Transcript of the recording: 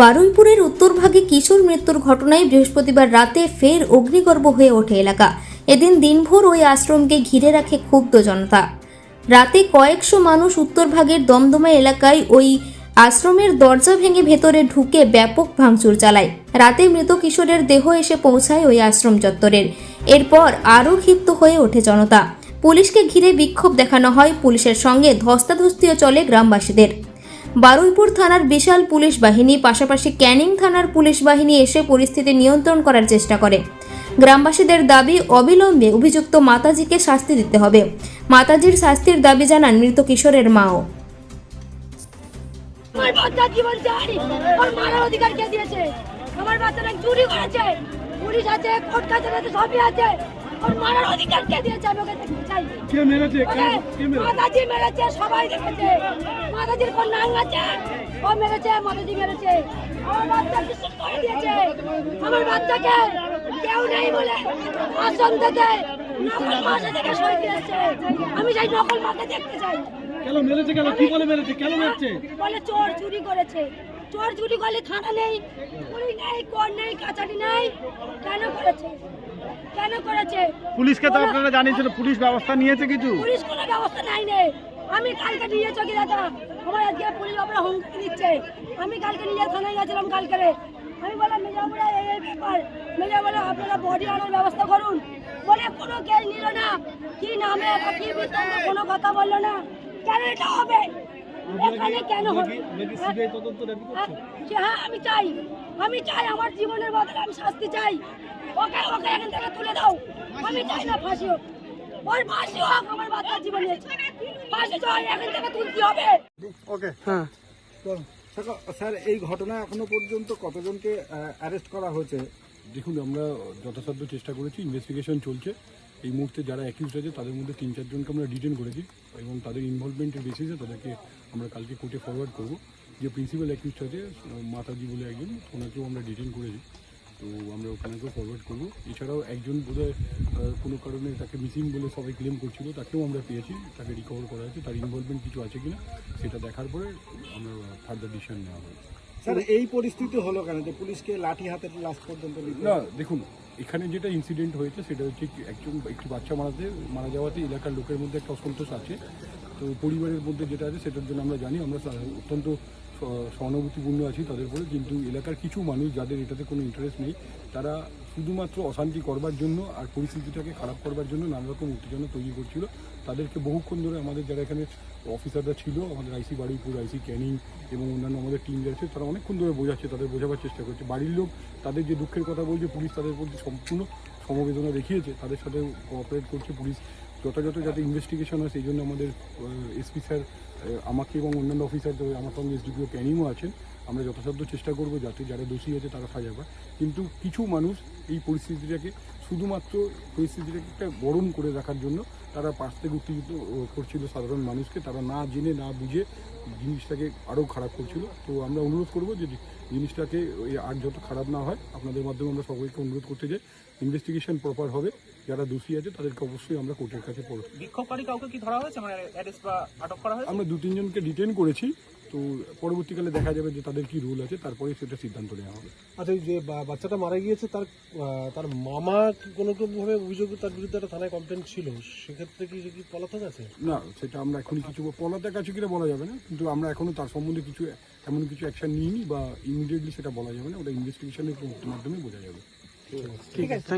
বারুইপুরের উত্তরভাগে কিশোর মৃত্যুর ঘটনায় বৃহস্পতিবার রাতে ফের অগ্নিগর্ভ হয়ে ওঠে এলাকা। এদিন দিনভর ওই আশ্রমকে ঘিরে রাখে ক্ষুব্ধ জনতা। রাতে কয়েকশো মানুষ উত্তরভাগের দমদমা এলাকায় ওই আশ্রমের দরজা ভেঙে ভেতরে ঢুকে ব্যাপক ভাঙচুর চালায়। রাতে মৃত কিশোরের দেহ এসে পৌঁছায় ওই আশ্রম চত্বরের। এরপর আরও ক্ষিপ্ত হয়ে ওঠে জনতা। পুলিশকে ঘিরে বিক্ষোভ দেখানো হয়। পুলিশের সঙ্গে ধস্তাধস্তিও চলে গ্রামবাসীদের। বারুইপুর থানার বিশাল পুলিশ বাহিনী, পাশাপাশি ক্যানিং থানার পুলিশ বাহিনী এসে পরিস্থিতি নিয়ন্ত্রণ করার চেষ্টা করে। গ্রামবাসীদের দাবি, অবিলম্বে অভিযুক্ত মাতাজিকে শাস্তি দিতে হবে। মাতাজির শাস্তির দাবি জানান মৃত কিশোরের মাও। আমার চুরি করেছে। পুলিশ আছে, কোর্ট আছে সবই আছে। ওর মারার অধিকার কে দিয়েছে? আমি ওকে দেখতে চাই কে মেরেছে? কে মেরেছে? মাতাজি মেরেছে সবাই দেখেছে। মাতাজির কোন নাম আছে। ও মেরেছে মাতাজি মেরেছে। আমার বাচ্চা বিশুদ্ধ করে দিয়েছে। আমার বাচ্চাকে কেউ নেই বলে আশ্রম থেকে নকল মাসে থেকে সই দিয়েছে। আমি চাই নকল মাকে দেখতে চাই। কেন মেরেছে কেন? কি বলে মেরেছে? কেন মেরেছে? বলে চোর চুরি করেছে। চোর চুরি করলে থানা নেই পুলিশ নেই কোর্ট নেই কাছারি নেই। কেন করেছে? কেন করেছে? পুলিশকে তো আপনারা জানিয়েছিল পুলিশ ব্যবস্থা নিয়েছে কিছু? পুলিশ কোনো ব্যবস্থা নাই নে আমি কালকে নিয়ে চকি দাদা আমার আজকে পুলিশ আপনারা হুমকি দিচ্ছে। আমি কালকে নিয়ে থানায় গেছিলাম কালকে আমি বললাম মেজাবুরা এই এই ব্যাপার। মেজা বলে আপনারা বডি আনার ব্যবস্থা করুন। বলে কোনো কেস নিল না। কি নামে কি বৃত্তান্ত কোনো কথা বলল না। কেন এটা হবে? এখানে কেন হ্যাঁ, করছে? যে হ্যাঁ আমি চাই। আমি চাই আমার জীবনের বদলে আমি শাস্তি চাই। ওকে ওকে এখান থেকে তুলে দাও। আমি চাই না ফাঁসি হোক। ওর ফাঁসি হোক আমার বাচ্চার জীবন ফাঁসি চাই এখান থেকে তুলতে হবে। ওকে। হ্যাঁ। স্যার এই ঘটনা এখনও পর্যন্ত কতজনকে অ্যারেস্ট করা হয়েছে? দেখুন আমরা যথাসাধ্য চেষ্টা করেছি ইনভেস্টিগেশন চলছে। এই মুহূর্তে যারা অ্যাকিউজ আছে, তাদের মধ্যে তিন, চারজনকে আমরা ডিটেন করেছি এবং তাদের ইনভলভমেন্টের বেসিসে তাদেরকে আমরা কালকে কোর্টে ফরওয়ার্ড করব। যে প্রিন্সিপাল অ্যাকিউজ আছে, মাতাজি বলে একজন, ওনাকেও আমরা ডিটেন করেছি। তো আমরা ওখানেকেও ফরওয়ার্ড করব। এছাড়াও একজন বোধহয় কোনো কারণে তাকে মিসিং বলে সবাই ক্লেম করছিল, তাকেও আমরা পেয়েছি। তাকে রিকভার করা হয়েছে। তার ইনভলভমেন্ট কিছু আছে কিনা, সেটা দেখার পরে আমরা ফার্দার ডিসিশন নেওয়া হবে। স্যার এই পরিস্থিতি হলো কেন যে পুলিশকে লাঠি হাতে লাস্ট পর্যন্ত না, দেখুন, এখানে যেটা ইনসিডেন্ট হয়েছে সেটা হচ্ছে একজন, একটি বাচ্চা মারাতে মারা যাওয়াতে এলাকার লোকের মধ্যে একটা অসন্তোষ আছে। তো পরিবারের মধ্যে যেটা আছে সেটার জন্য আমরা জানি, আমরা অত্যন্ত সহানুভূতিপূর্ণ আছি তাদের উপরে, কিন্তু এলাকার কিছু মানুষ যাদের এটাতে কোনো ইন্টারেস্ট নেই, তারা শুধুমাত্র অশান্তি করবার জন্য আর পরিস্থিতিটাকে খারাপ করবার জন্য নানা রকম উত্তেজনা তৈরি করছিল। তাদেরকে বহুক্ষণ ধরে আমাদের যারা এখানে অফিসাররা ছিল, আমাদের আইসি বারুইপুর আইসি ক্যানিং এবং অন্যান্য আমাদের টিম যাচ্ছে তারা অনেকক্ষণ ধরে বোঝাচ্ছে, তাদের বোঝাবার চেষ্টা করছে। বাড়ির লোক তাদের যে দুঃখের কথা বলছে, পুলিশ তাদের প্রতি সম্পূর্ণ সমবেদনা দেখিয়েছে, তাদের সাথে কোঅপারেট করছে পুলিশ। যথাযথ যাতে ইনভেস্টিগেশন হয়, সেই জন্য আমাদের এসপি স্যার আমাকে এবং অন্যান্য অফিসার আমার সঙ্গে এসডিপিও ক্যানিংও আছেন। আমরা যথাসাধ্য চেষ্টা করব যাতে যারা দোষী আছে তারা সাজা পায়। কিন্তু কিছু মানুষ এই পরিস্থিতিটাকে শুধুমাত্র পরিস্থিতিটাকে একটা বরণ করে রাখার জন্য তারা পাশ থেকে উত্তেজিত করছিল সাধারণ মানুষকে। তারা না জেনে না বুঝে জিনিসটাকে আরও খারাপ করছিল। তো আমরা অনুরোধ করব যে জিনিসটাকে আর যত খারাপ না হয় আপনাদের মাধ্যমে আমরা সবাইকে অনুরোধ করতে চাই ইনভেস্টিগেশন প্রপার হবে। যারা দোষী আছে তাদেরকে অবশ্যই আমরা কোর্টের কাছে পড়ব বিক্ষোভকারী কাউকে কি ধরা হয়েছে? মানে অ্যারেস্ট বা আটক করা হয়েছে? আমরা দু তিনজনকে ডিটেন করেছি। তো পরবর্তীকালে দেখা যাবে যে তাদের কি রুল আছে তারপরে সেটা সিদ্ধান্ত নেওয়া হবে। আচ্ছা এই যে বাচ্চাটা মারা গিয়েছে তার তার মামা কোনো ভাবে অভিযোগ তার বিরুদ্ধে একটা থানায় কমপ্লেন ছিল? সেক্ষেত্রে কি কি পলাতক আছে? না সেটা আমরা এখনই কিছু পলাতে কাছে কিনা বলা যাবে না কিন্তু আমরা এখনও তার সম্বন্ধে কিছু এমন কিছু অ্যাকশন নিইনি বা ইমিডিয়েটলি সেটা বলা যাবে না ওটা ইনভেস্টিগেশনের মাধ্যমে বোঝা যাবে। ঠিক আছে।